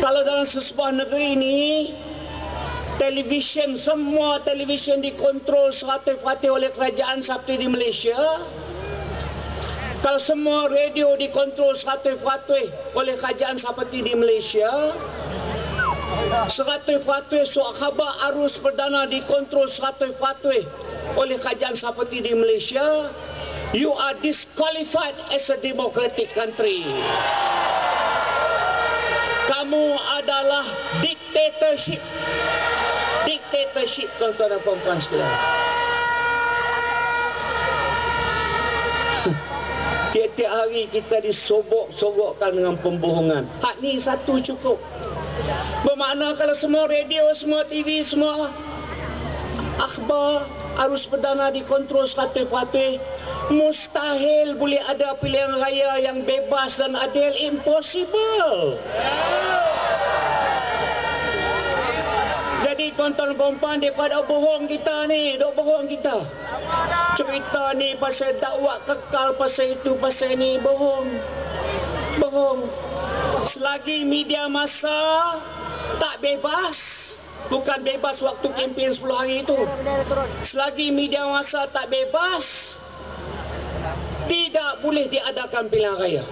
Kalau dalam sesebuah negeri ini televisyen semua televisyen dikontrol seratus-peratus oleh kerajaan seperti di Malaysia. Kalau semua radio dikontrol seratus-peratus oleh kerajaan seperti di Malaysia. Seratus-peratus suat khabar arus perdana dikontrol seratus-peratus oleh kerajaan seperti di Malaysia. You are disqualified as a democratic country kamu adalah dictatorship. Dictatorship tuan-tuan dan puan-puan sekalian. Tiap-tiap hari kita disobok-sobokkan dengan pembohongan. Hak ni satu cukup. Bermakna kalau semua radio, semua TV, semua akhbar, arus perdana dikontrol seratus-peratus, mustahil boleh ada pilihan raya yang bebas dan adil. Impossible. Jadi tuan-tuan perempuan daripada bohong kita ni dok bohong kita. Cerita ni pasal dakwah kekal pasal itu pasal ni bohong. Bohong. Selagi media masa tak bebas bukan bebas waktu kempen 10 hari itu selagi media masa tak bebas tidak boleh diadakan pilihan raya.